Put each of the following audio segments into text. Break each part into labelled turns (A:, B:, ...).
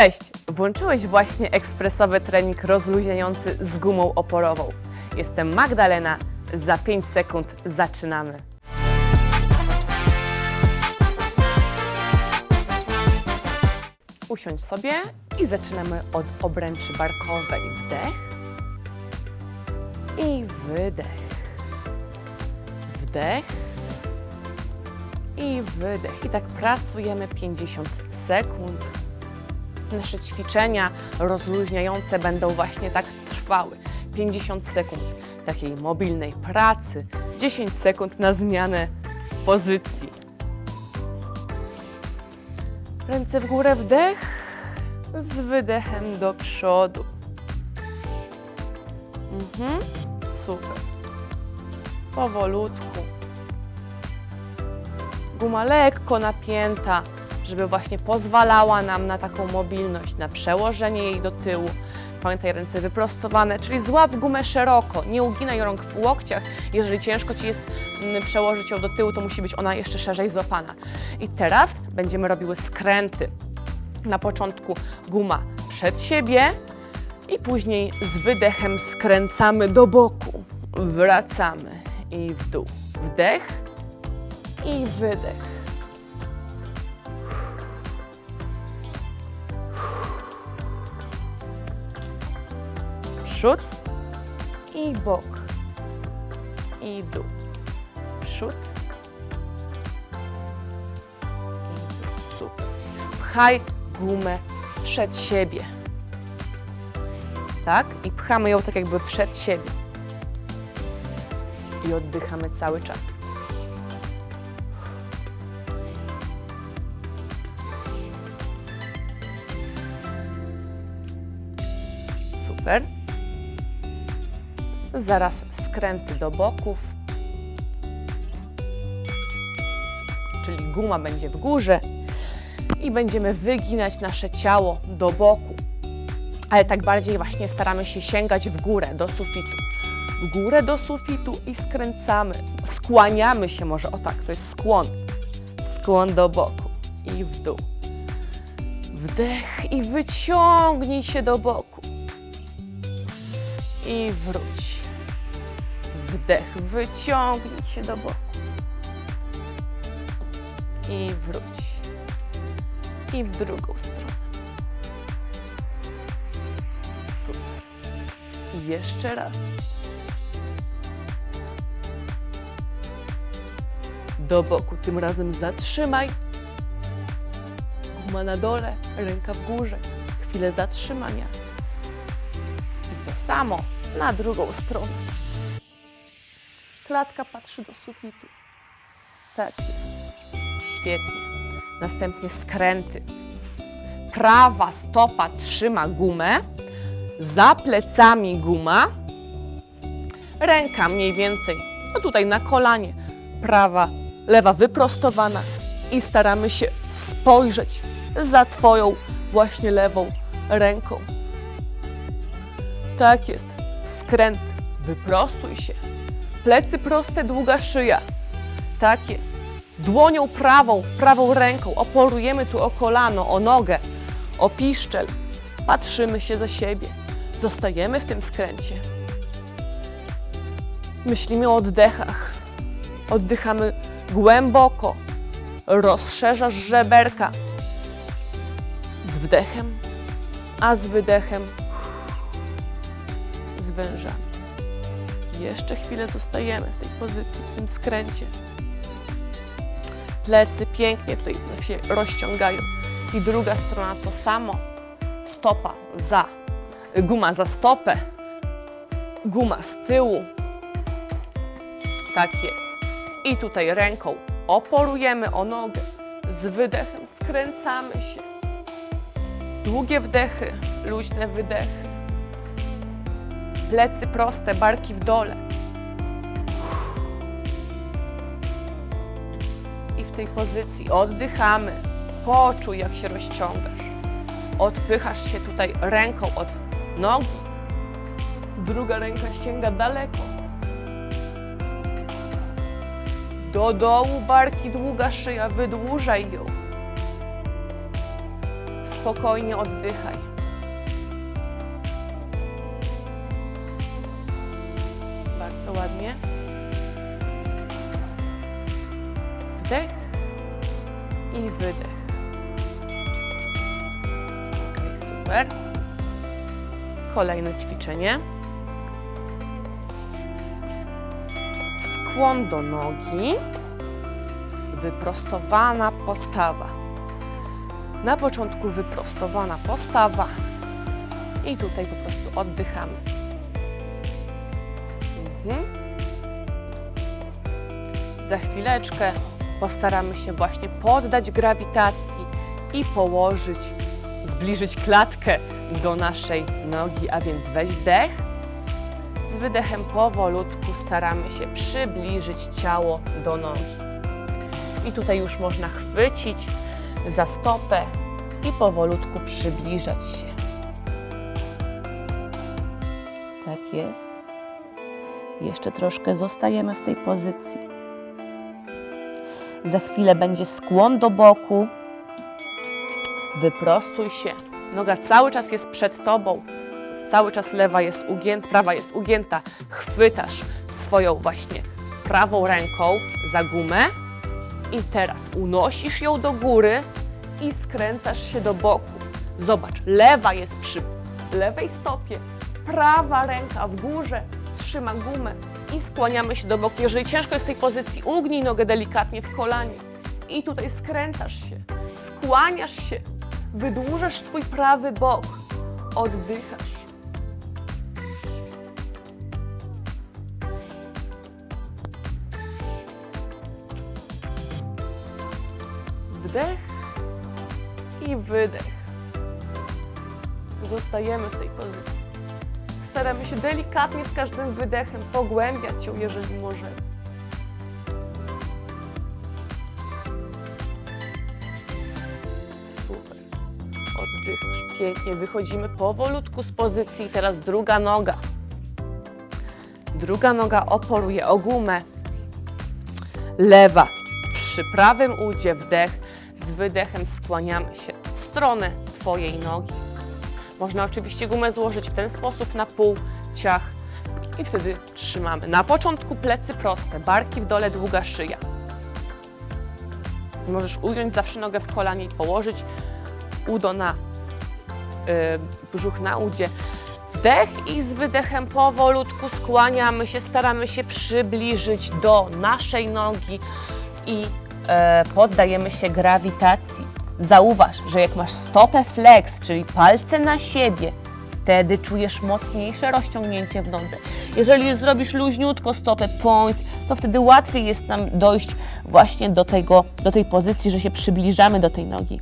A: Cześć! Włączyłeś właśnie ekspresowy trening rozluźniający z gumą oporową. Jestem Magdalena. Za 5 sekund zaczynamy. Usiądź sobie i zaczynamy od obręczy barkowej. Wdech i wydech. Wdech i wydech. I tak pracujemy 50 sekund. Nasze ćwiczenia rozluźniające będą właśnie tak trwały. 50 sekund takiej mobilnej pracy, 10 sekund na zmianę pozycji. Ręce w górę, wdech, z wydechem do przodu. Mhm, super. Powolutku. Guma lekko napięta, żeby właśnie pozwalała nam na taką mobilność, na przełożenie jej do tyłu. Pamiętaj, ręce wyprostowane, czyli złap gumę szeroko, nie uginaj rąk w łokciach. Jeżeli ciężko Ci jest mm, przełożyć ją do tyłu, to musi być ona jeszcze szerzej złapana. I teraz będziemy robiły skręty. Na początku guma przed siebie i później z wydechem skręcamy do boku. Wracamy i w dół. Wdech i wydech. Przód i bok. I dół. Przód. I dół. Pchaj gumę przed siebie. Tak? I pchamy ją tak jakby przed siebie. I oddychamy cały czas. Zaraz skręty do boków. Czyli guma będzie w górze i będziemy wyginać nasze ciało do boku. Ale tak bardziej właśnie staramy się sięgać w górę do sufitu. W górę do sufitu i skręcamy. Skłaniamy się może, o tak, to jest skłon. Skłon do boku i w dół. Wdech i wyciągnij się do boku. I wróć. Wdech, wyciągnij się do boku. I wróć. I w drugą stronę. Super. I jeszcze raz. Do boku. Tym razem zatrzymaj. Guma na dole, ręka w górze. Chwilę zatrzymania. I to samo na drugą stronę. Klatka patrzy do sufitu. Tak jest. Świetnie. Następnie skręty. Prawa stopa trzyma gumę, za plecami guma, ręka mniej więcej, no tutaj na kolanie, prawa, lewa wyprostowana i staramy się spojrzeć za Twoją właśnie lewą ręką. Tak jest. Skręt. Wyprostuj się. Plecy proste, długa szyja. Tak jest. Dłonią prawą, prawą ręką oporujemy tu o kolano, o nogę, o piszczel. Patrzymy się za siebie. Zostajemy w tym skręcie. Myślimy o oddechach. Oddychamy głęboko. Rozszerzasz żeberka. Z wdechem, a z wydechem zwężamy. Jeszcze chwilę zostajemy w tej pozycji, w tym skręcie. Plecy pięknie tutaj się rozciągają. I druga strona to samo. Stopa za, guma za stopę, guma z tyłu. Tak jest. I tutaj ręką oporujemy o nogę. Z wydechem skręcamy się. Długie wdechy, luźne wydechy. Plecy proste, barki w dole. I w tej pozycji oddychamy. Poczuj, jak się rozciągasz. Odpychasz się tutaj ręką od nogi. Druga ręka sięga daleko. Do dołu barki, długa szyja, wydłużaj ją. Spokojnie oddychaj. Ładnie. Wdech i wydech. Ok, super. Kolejne ćwiczenie. Skłon do nogi. Wyprostowana postawa. Na początku wyprostowana postawa i tutaj po prostu oddychamy. Mhm. Za chwileczkę postaramy się właśnie poddać grawitacji i położyć, zbliżyć klatkę do naszej nogi, a więc weź wdech. Z wydechem powolutku staramy się przybliżyć ciało do nogi. I tutaj już można chwycić za stopę i powolutku przybliżać się. Tak jest. Jeszcze troszkę zostajemy w tej pozycji. Za chwilę będzie skłon do boku. Wyprostuj się. Noga cały czas jest przed tobą. Cały czas lewa jest ugięta, prawa jest ugięta. Chwytasz swoją właśnie prawą ręką za gumę i teraz unosisz ją do góry i skręcasz się do boku. Zobacz, lewa jest przy lewej stopie, prawa ręka w górze trzyma gumę i skłaniamy się do boku. Jeżeli ciężko jest w tej pozycji, ugnij nogę delikatnie w kolanie i tutaj skręcasz się, skłaniasz się, wydłużasz swój prawy bok, oddychasz. Wdech i wydech. Zostajemy w tej pozycji. Staramy się delikatnie z każdym wydechem pogłębiać ją, jeżeli możemy. Super. Oddychasz pięknie. Wychodzimy powolutku z pozycji. Teraz druga noga. Druga noga oporuje o gumę. Lewa przy prawym udzie wdech. Z wydechem skłaniamy się w stronę Twojej nogi. Można oczywiście gumę złożyć w ten sposób na pół, ciach i wtedy trzymamy. Na początku plecy proste, barki w dole, długa szyja. Możesz ująć zawsze nogę w kolanie i położyć udo na yy, brzuch na udzie. Wdech i z wydechem powolutku skłaniamy się, staramy się przybliżyć do naszej nogi i e, poddajemy się grawitacji. Zauważ, że jak masz stopę flex, czyli palce na siebie, wtedy czujesz mocniejsze rozciągnięcie w nodze. Jeżeli zrobisz luźniutko stopę point, to wtedy łatwiej jest nam dojść właśnie do, tego, do tej pozycji, że się przybliżamy do tej nogi.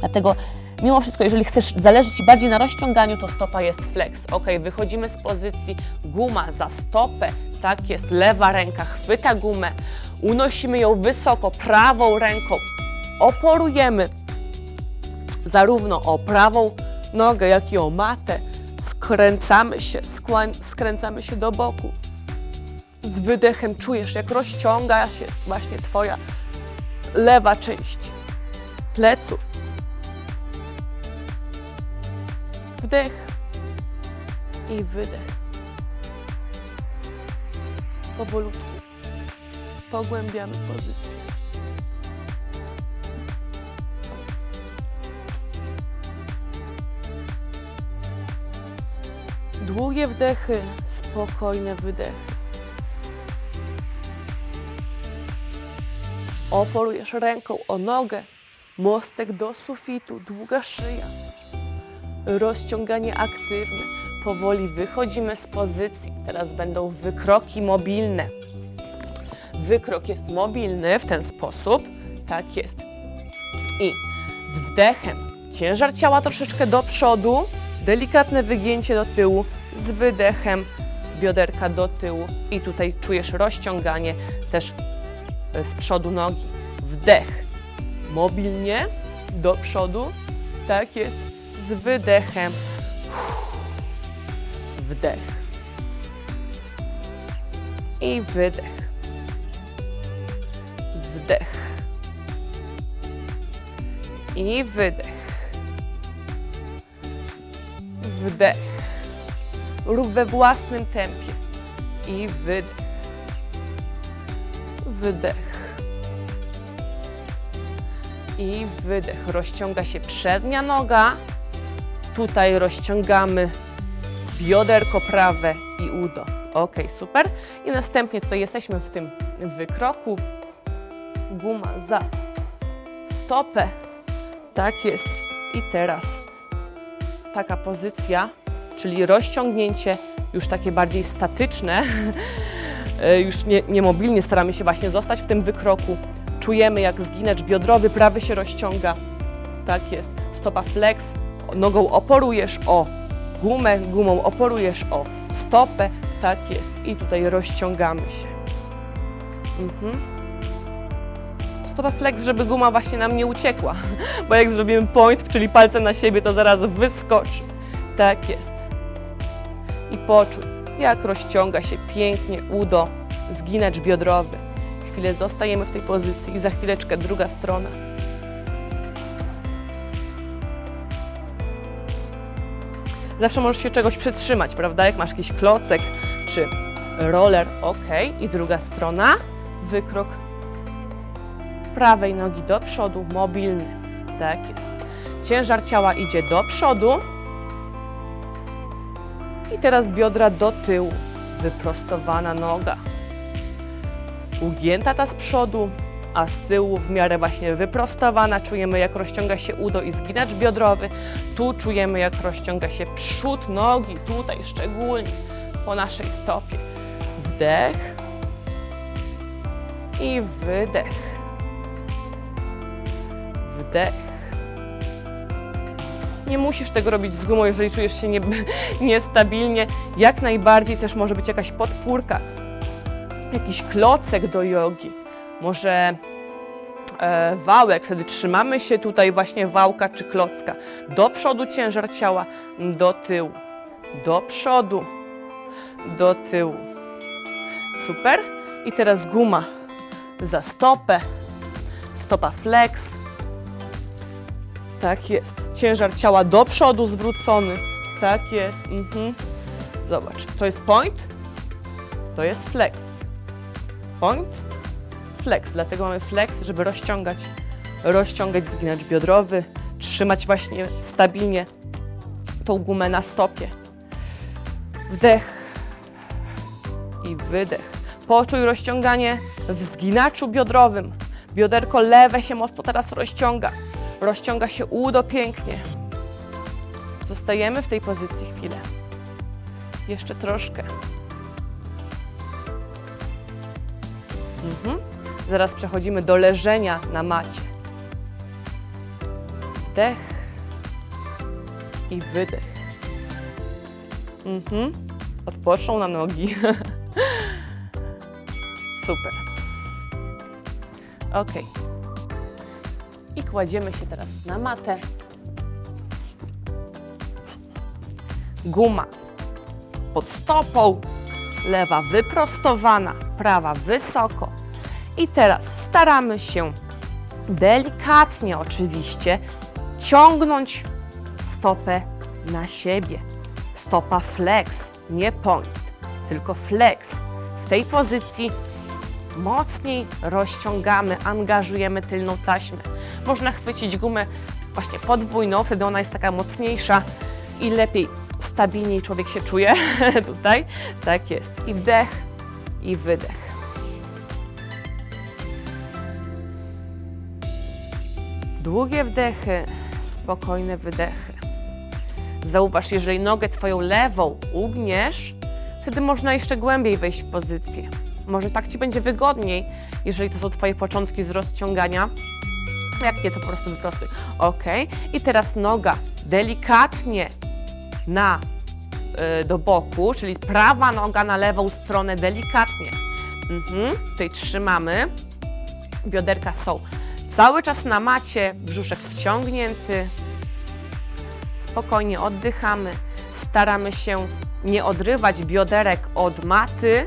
A: Dlatego mimo wszystko, jeżeli chcesz, zależy Ci bardziej na rozciąganiu, to stopa jest flex. Ok, wychodzimy z pozycji guma za stopę, tak jest, lewa ręka chwyta gumę, unosimy ją wysoko prawą ręką, oporujemy zarówno o prawą nogę, jak i o matę, skręcamy się, skłań, skręcamy się do boku. Z wydechem czujesz, jak rozciąga się właśnie Twoja lewa część pleców. Wdech i wydech. Powolutku pogłębiamy pozycję. Długie wdechy, spokojne wydechy. Oporujesz ręką o nogę, mostek do sufitu, długa szyja. Rozciąganie aktywne. Powoli wychodzimy z pozycji. Teraz będą wykroki mobilne. Wykrok jest mobilny w ten sposób. Tak jest. I z wdechem ciężar ciała troszeczkę do przodu, delikatne wygięcie do tyłu, z wydechem bioderka do tyłu i tutaj czujesz rozciąganie też e, z przodu nogi. Wdech mobilnie do przodu, tak jest, z wydechem. Wdech i wydech. Wdech i wydech. Wdech. Rób we własnym tempie. I wydech. Wydech. I wydech. Rozciąga się przednia noga. Tutaj rozciągamy bioderko prawe i udo. Ok, super. I następnie tutaj jesteśmy w tym wykroku. Guma za stopę. Tak jest. I teraz taka pozycja, czyli rozciągnięcie już takie bardziej statyczne, E, już nie, niemobilnie staramy się właśnie zostać w tym wykroku. Czujemy jak zginacz biodrowy prawy się rozciąga. Tak jest. Stopa flex, nogą oporujesz o gumę, gumą oporujesz o stopę. Tak jest. I tutaj rozciągamy się. Mhm. Stopa flex, żeby guma właśnie nam nie uciekła, bo jak zrobimy point, czyli palce na siebie, to zaraz wyskoczy. Tak jest. I poczuj, jak rozciąga się pięknie udo, zginacz biodrowy. Chwilę zostajemy w tej pozycji i za chwileczkę druga strona. Zawsze możesz się czegoś przytrzymać, prawda? Jak masz jakiś klocek czy roller, ok. I druga strona, wykrok prawej nogi do przodu, mobilny. Tak jest. Ciężar ciała idzie do przodu. I teraz biodra do tyłu. Wyprostowana noga. Ugięta ta z przodu, a z tyłu w miarę właśnie wyprostowana. Czujemy jak rozciąga się udo i zginacz biodrowy. Tu czujemy jak rozciąga się przód nogi, tutaj szczególnie po naszej stopie. Wdech i wydech. Nie musisz tego robić z gumą, jeżeli czujesz się nie, niestabilnie. Jak najbardziej też może być jakaś podpórka, jakiś klocek do jogi, może e, wałek, wtedy trzymamy się tutaj właśnie wałka czy klocka. Do przodu ciężar ciała, do tyłu, do przodu, do tyłu. Super. I teraz guma za stopę, stopa flex. Tak jest. Ciężar ciała do przodu zwrócony. Tak jest. Mhm. Zobacz, to jest point, to jest flex. Point, flex. Dlatego mamy flex, żeby rozciągać, rozciągać zginacz biodrowy, trzymać właśnie stabilnie tą gumę na stopie. Wdech i wydech. Poczuj rozciąganie w zginaczu biodrowym. Bioderko lewe się mocno teraz rozciąga. Rozciąga się udo pięknie. Zostajemy w tej pozycji chwilę. Jeszcze troszkę. Mhm. Zaraz przechodzimy do leżenia na macie. Wdech i wydech. Mhm. Odpoczną na nogi. Super. Ok. Kładziemy się teraz na matę. Guma pod stopą, lewa wyprostowana, prawa wysoko. I teraz staramy się delikatnie oczywiście ciągnąć stopę na siebie. Stopa flex, nie point, tylko flex. W tej pozycji mocniej rozciągamy, angażujemy tylną taśmę. Można chwycić gumę właśnie podwójną, wtedy ona jest taka mocniejsza i lepiej, stabilniej człowiek się czuje tutaj. Tak jest. I wdech, i wydech. Długie wdechy, spokojne wydechy. Zauważ, jeżeli nogę Twoją lewą ugniesz, wtedy można jeszcze głębiej wejść w pozycję. Może tak Ci będzie wygodniej, jeżeli to są Twoje początki z rozciągania. Jak nie, to po prostu wyprostuj. Ok. I teraz noga delikatnie na, y, do boku, czyli prawa noga na lewą stronę delikatnie. Mhm. Tutaj trzymamy. Bioderka są cały czas na macie, brzuszek wciągnięty. Spokojnie oddychamy. Staramy się nie odrywać bioderek od maty,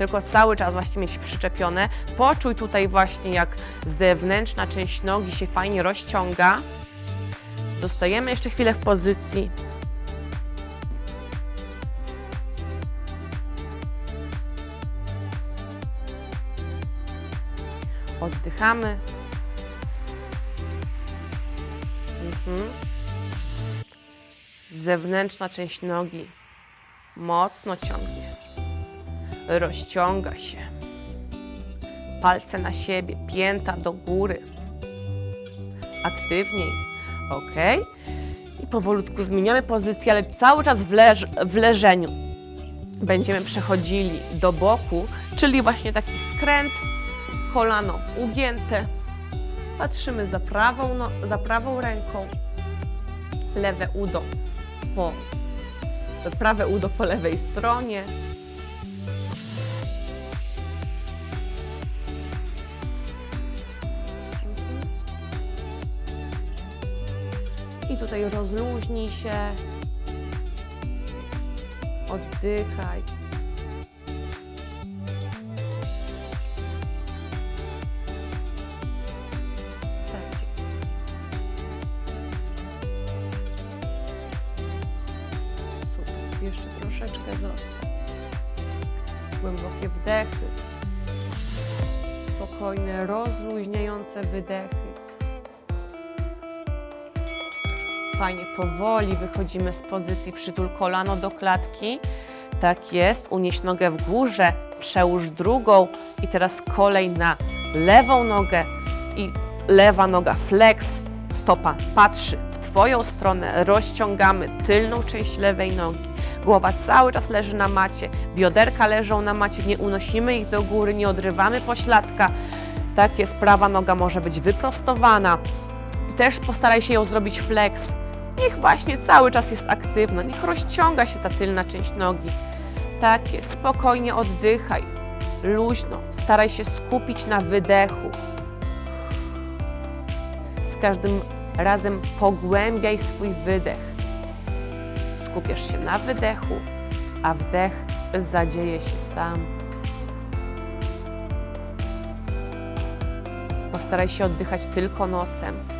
A: tylko cały czas właśnie mieć przyczepione. Poczuj tutaj właśnie, jak zewnętrzna część nogi się fajnie rozciąga. Zostajemy jeszcze chwilę w pozycji. Oddychamy. Mhm. Zewnętrzna część nogi mocno ciągnie. Rozciąga się. Palce na siebie, pięta do góry. Aktywniej. Ok. I powolutku zmieniamy pozycję, ale cały czas w, leż w leżeniu. Będziemy przechodzili do boku, czyli właśnie taki skręt, kolano ugięte. Patrzymy za prawą, no, za prawą ręką, lewe udo po prawe udo po lewej stronie. Tutaj rozluźnij się. Oddychaj. Fajnie, powoli wychodzimy z pozycji przytul kolano do klatki. Tak jest, unieś nogę w górze, przełóż drugą i teraz kolej na lewą nogę i lewa noga flex, stopa patrzy w Twoją stronę, rozciągamy tylną część lewej nogi. Głowa cały czas leży na macie, bioderka leżą na macie, nie unosimy ich do góry, nie odrywamy pośladka. Tak jest, prawa noga może być wyprostowana. Też postaraj się ją zrobić flex. Niech właśnie cały czas jest aktywna, niech rozciąga się ta tylna część nogi. Tak jest, spokojnie oddychaj, luźno, staraj się skupić na wydechu. Z każdym razem pogłębiaj swój wydech. Skupiasz się na wydechu, a wdech zadzieje się sam. Postaraj się oddychać tylko nosem.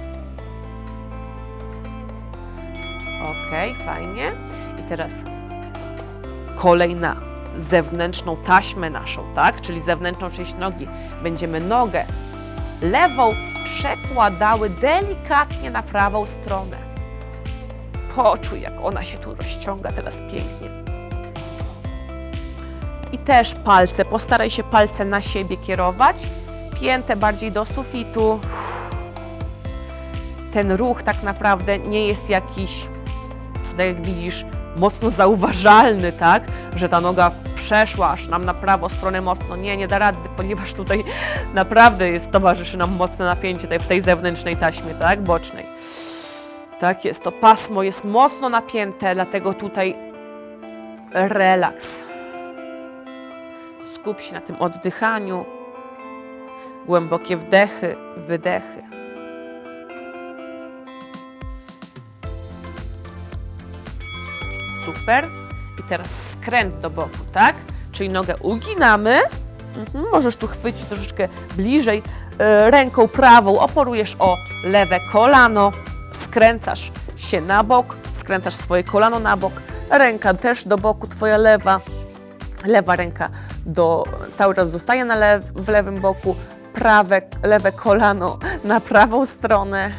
A: Ok, fajnie. I teraz kolej na zewnętrzną taśmę naszą, tak? Czyli zewnętrzną część nogi. Będziemy nogę lewą przekładały delikatnie na prawą stronę. Poczuj, jak ona się tu rozciąga teraz pięknie. I też palce, postaraj się palce na siebie kierować. Piętę bardziej do sufitu. Ten ruch tak naprawdę nie jest jakiś tak jak widzisz, mocno zauważalny, tak, że ta noga przeszła aż nam na prawą stronę mocno. Nie, nie da rady, ponieważ tutaj naprawdę jest, towarzyszy nam mocne napięcie tutaj w tej zewnętrznej taśmie, tak, bocznej. Tak jest, to pasmo jest mocno napięte, dlatego tutaj relaks. Skup się na tym oddychaniu. Głębokie wdechy, wydechy. Super. I teraz skręt do boku, tak? Czyli nogę uginamy. Mhm. Możesz tu chwycić troszeczkę bliżej e, ręką prawą, oporujesz o lewe kolano, skręcasz się na bok, skręcasz swoje kolano na bok, ręka też do boku, twoja lewa, lewa ręka do, cały czas zostaje na lew, w lewym boku, prawe, lewe kolano na prawą stronę,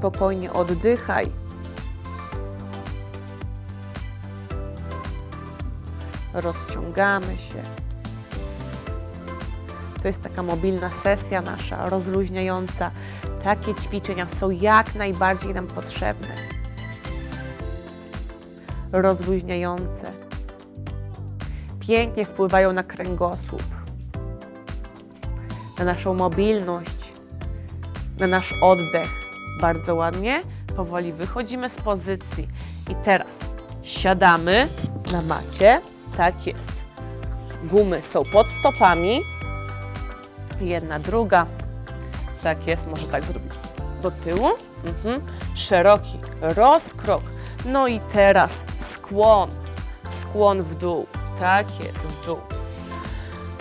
A: spokojnie oddychaj. Rozciągamy się. To jest taka mobilna sesja nasza, rozluźniająca. Takie ćwiczenia są jak najbardziej nam potrzebne. Rozluźniające. Pięknie wpływają na kręgosłup, na naszą mobilność, na nasz oddech bardzo ładnie. Powoli wychodzimy z pozycji. I teraz siadamy na macie. Tak jest. Gumy są pod stopami. Jedna, druga. Tak jest, może tak zrobić do tyłu. Mhm. Szeroki rozkrok. No i teraz skłon. Skłon w dół. Tak jest, w dół.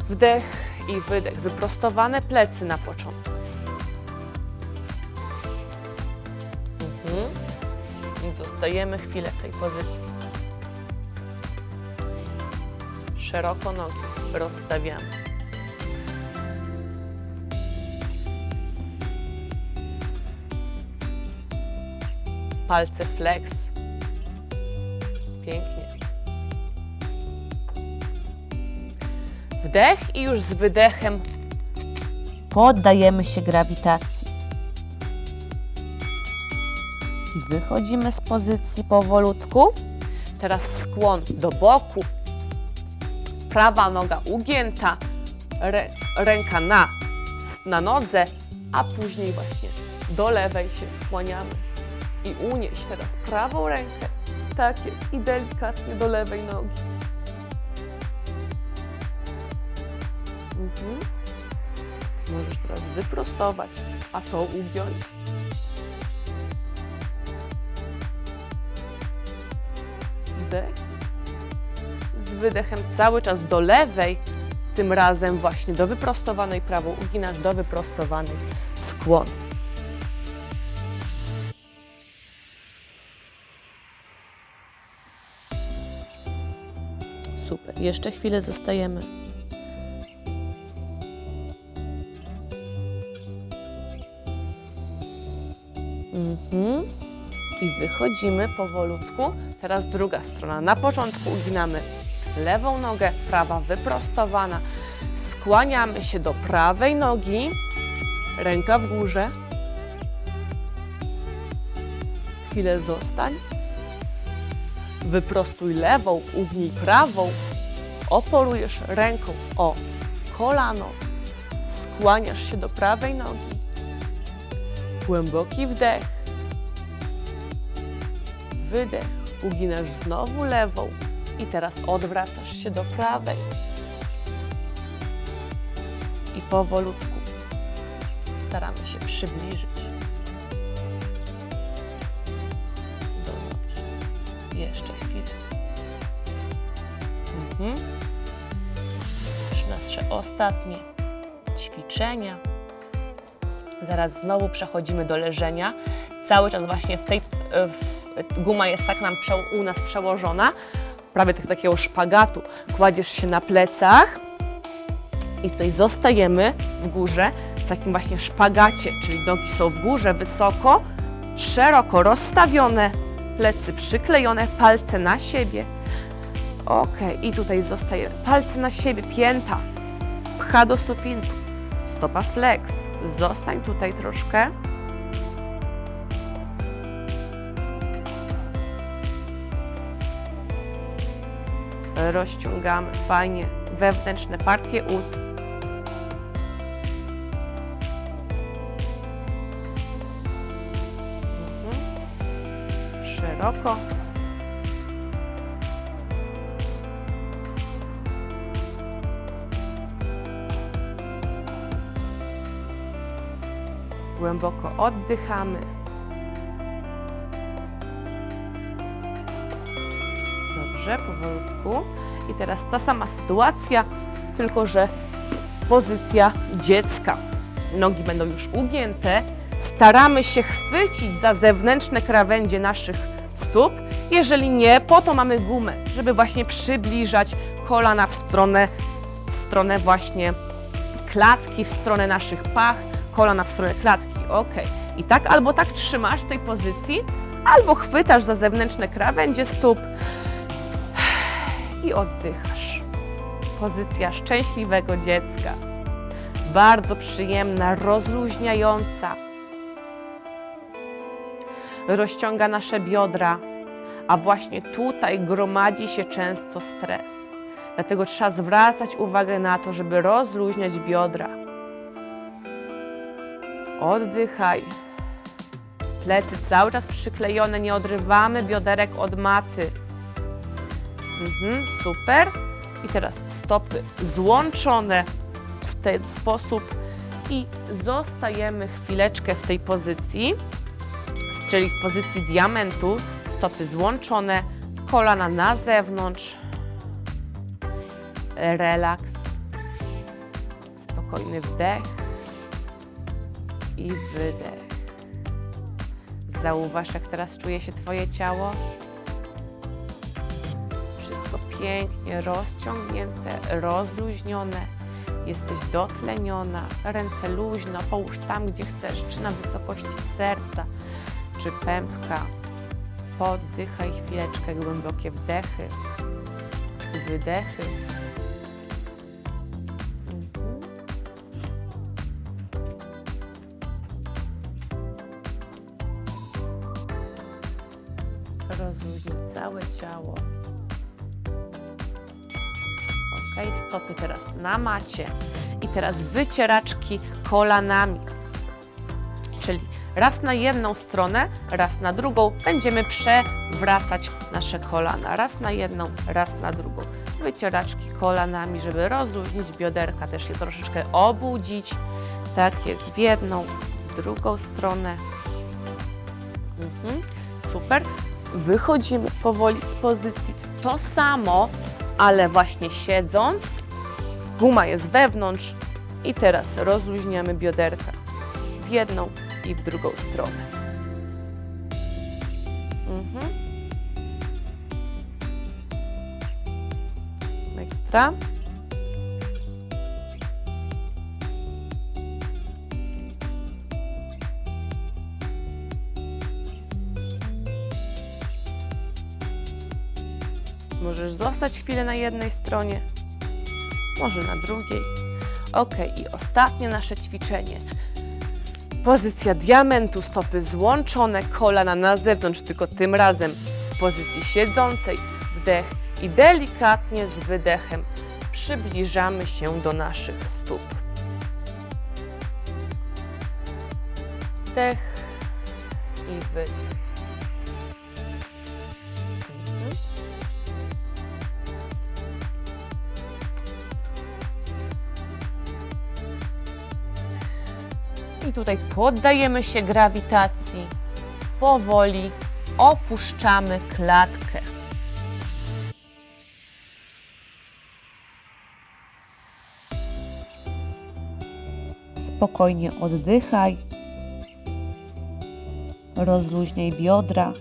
A: Wdech i wydech. Wyprostowane plecy na początku. I zostajemy chwilę w tej pozycji. Szeroko nogi rozstawiamy. Palce flex. Pięknie. Wdech i już z wydechem poddajemy się grawitacji. Wychodzimy z pozycji powolutku. Teraz skłon do boku. Prawa noga ugięta, rę, ręka na, na nodze, a później właśnie do lewej się skłaniamy. I unieś teraz prawą rękę. Tak. I delikatnie do lewej nogi. Mhm. Możesz teraz wyprostować, a to ugiąć. Wdech. Z wydechem cały czas do lewej, tym razem właśnie do wyprostowanej prawą uginasz do wyprostowanej skłon. Super. Jeszcze chwilę zostajemy. I wychodzimy powolutku. Teraz druga strona. Na początku uginamy lewą nogę, prawa wyprostowana. Skłaniamy się do prawej nogi. Ręka w górze. Chwilę zostań. Wyprostuj lewą, ugnij prawą. Oporujesz ręką o kolano. Skłaniasz się do prawej nogi. Głęboki wdech. Wydech. Uginasz znowu lewą i teraz odwracasz się do prawej. I powolutku staramy się przybliżyć. Jeszcze chwilę. Mhm. Już nasze ostatnie ćwiczenia. Zaraz znowu przechodzimy do leżenia. Cały czas właśnie w tej w, guma jest tak nam u nas przełożona, prawie tak, takiego szpagatu. Kładziesz się na plecach i tutaj zostajemy w górze w takim właśnie szpagacie, czyli nogi są w górze wysoko, szeroko rozstawione, plecy przyklejone, palce na siebie. Ok, i tutaj zostaje palce na siebie, pięta, pcha do sufitu, stopa flex. Zostań tutaj troszkę. Rozciągamy fajnie wewnętrzne partie ud. Mhm. Szeroko. Głęboko oddychamy. Dobrze, powolutku. I teraz ta sama sytuacja, tylko że pozycja dziecka. Nogi będą już ugięte. Staramy się chwycić za zewnętrzne krawędzie naszych stóp. Jeżeli nie, po to mamy gumę, żeby właśnie przybliżać kolana w stronę, w stronę właśnie klatki, w stronę naszych pach, kolana w stronę klatki. Ok. I tak albo tak trzymasz w tej pozycji, albo chwytasz za zewnętrzne krawędzie stóp i oddychasz. Pozycja szczęśliwego dziecka. Bardzo przyjemna, rozluźniająca. Rozciąga nasze biodra, a właśnie tutaj gromadzi się często stres. Dlatego trzeba zwracać uwagę na to, żeby rozluźniać biodra. Oddychaj. Plecy cały czas przyklejone, nie odrywamy bioderek od maty. Mhm, super. I teraz stopy złączone w ten sposób i zostajemy chwileczkę w tej pozycji, czyli w pozycji diamentu, stopy złączone, kolana na zewnątrz, relaks, spokojny wdech i wydech. Zauważ, jak teraz czuje się Twoje ciało. Pięknie rozciągnięte, rozluźnione. Jesteś dotleniona, ręce luźno, połóż tam, gdzie chcesz, czy na wysokości serca, czy pępka. Poddychaj chwileczkę, głębokie wdechy, wydechy. Mhm. Rozluźnij całe ciało. Ok, stopy teraz na macie. I teraz wycieraczki kolanami. Czyli raz na jedną stronę, raz na drugą. Będziemy przewracać nasze kolana. Raz na jedną, raz na drugą. Wycieraczki kolanami, żeby rozluźnić bioderka, też je troszeczkę obudzić. Tak jest, w jedną, w drugą stronę. Mhm. Super. Wychodzimy powoli z pozycji. To samo, ale właśnie siedząc. Guma jest wewnątrz i teraz rozluźniamy bioderka w jedną i w drugą stronę. Mhm. Ekstra. Możesz zostać chwilę na jednej stronie, może na drugiej. Ok, i ostatnie nasze ćwiczenie. Pozycja diamentu, stopy złączone, kolana na zewnątrz, tylko tym razem w pozycji siedzącej. Wdech i delikatnie z wydechem przybliżamy się do naszych stóp. Wdech i wydech. I tutaj poddajemy się grawitacji. Powoli opuszczamy klatkę. Spokojnie oddychaj. Rozluźniaj biodra.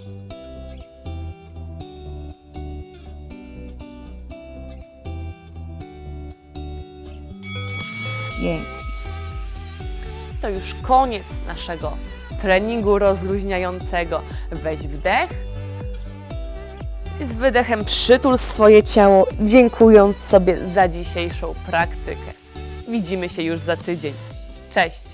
A: Pięknie to już koniec naszego treningu rozluźniającego. Weź wdech i z wydechem przytul swoje ciało, dziękując sobie za dzisiejszą praktykę. Widzimy się już za tydzień. Cześć!